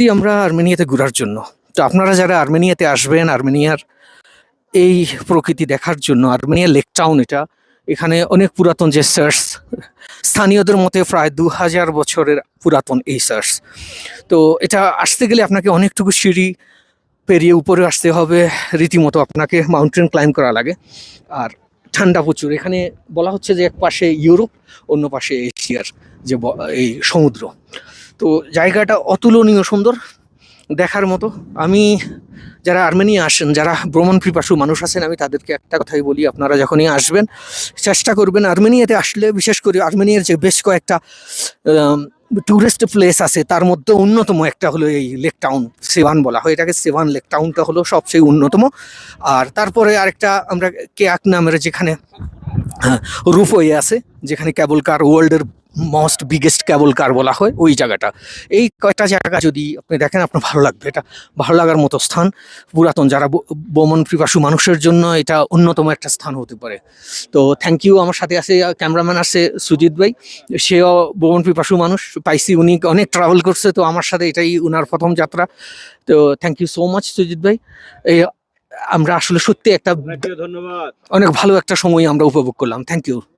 আসছি আমরা আর্মেনিয়াতে ঘোরার জন্য। তো আপনারা যারা আর্মেনিয়াতে আসবেন, আর্মেনিয়ার এই প্রকৃতি দেখার জন্য, আর্মেনিয়া লেক টাউন এটা, এখানে অনেক পুরাতন যে সার্চ স্থানীয়দের মতে প্রায় দু হাজার বছরের পুরাতন এই সার্চ তো এটা আসতে গেলে আপনাকে অনেকটুকু সিঁড়ি পেরিয়ে উপরে আসতে হবে, রীতিমতো আপনাকে মাউন্টেন ক্লাইম্ব করা লাগে। আর ঠান্ডা প্রচুর। এখানে বলা হচ্ছে যে এক পাশে ইউরোপ, অন্য পাশে এশিয়ার যে এই সমুদ্র। তো জায়গাটা অতুলনীয় সুন্দর, দেখার মতো। আমি যারা আর্মেনিয়া আসেন, যারা ভ্রমণ পিপাসু মানুষ আছেন, আমি তাদেরকে একটা কথাই বলি, আপনারা যখনই আসবেন, চেষ্টা করবেন আর্মেনিয়াতে আসলে, বিশেষ করে আর্মেনিয়ার যে বেশ কয়েকটা ট্যুরিস্ট প্লেস আছে, তার মধ্যে অন্যতম একটা হলো এই লেক টাউন সেভান বলা হয়। এটাকে সেভান লেক টাউনটা হলো সবচেয়ে অন্যতম। আর তারপরে আরেকটা আমরা কেয়াক নামের যেখানে রূপওয়ে আছে, যেখানে কেবল কার ওয়ার্ল্ডের মোস্ট বিগেস্ট ক্যাবল কার বলা হয় ওই জায়গাটা। এই কয়টা জায়গা যদি আপনি দেখেন আপনার ভালো লাগবে। এটা ভালো লাগার মতো স্থান। পুরাতন যারা ব- ভ্রমণ পিপাসু মানুষের জন্য এটা অন্যতম একটা স্থান হতে পারে। তো থ্যাংক ইউ আমার সাথে আছে ক্যামেরাম্যান আছে সুজিত ভাই। সেও ভ্রমণ পিপাসু মানুষ পাইছি উনি অনেক ট্রাভেল করছে তো আমার সাথে এটাই উনার প্রথম যাত্রা। তো thank you so much Sujit ভাই। আমরা আসলে সত্যি একটা ধন্যবাদ। অনেক ভালো একটা সময় আমরা উপভোগ করলাম। Thank you